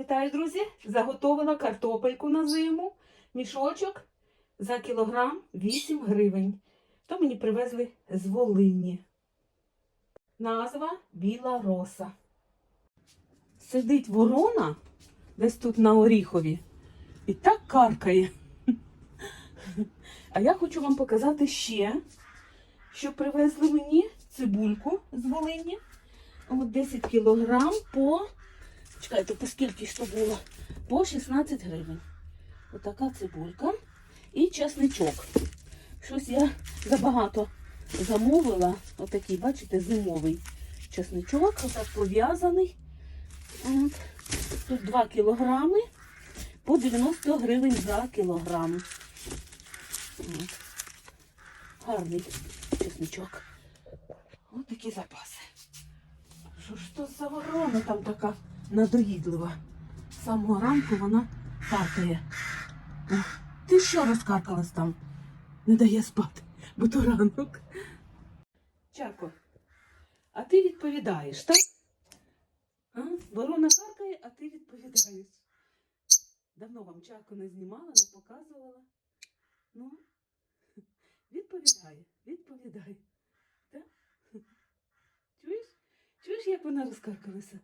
Вітаю, друзі! Заготовила картопельку на зиму. Мішочок за кілограм 8 гривень. То мені привезли з Волині. Назва Біла роса. Сидить ворона десь тут на Оріхові і так каркає. А я хочу вам показати ще, що привезли мені цибульку з Волині. От 10 кілограм по Чекайте, по скільки ж то було? По 16 гривень. Отака цибулька і чесничок. Щось я забагато замовила. Отакий, бачите, зимовий чесничок, отак пов'язаний. Тут 2 кілограми по 90 гривень за кілограм. От. Гарний чесничок. Ось такі запаси. Що ж то за ворона там така надоїдлива? З самого ранку вона каркає. Ти що розкаркалась там? Не дає спати, бо то ранок. Чако, а ти відповідаєш, так? А? Ворона каркає, а ти відповідаєш. Давно вам чаку не знімала, не показувала. Ну, відповідає, відповідає. Чуєш? Чуєш, як вона розкаркалася?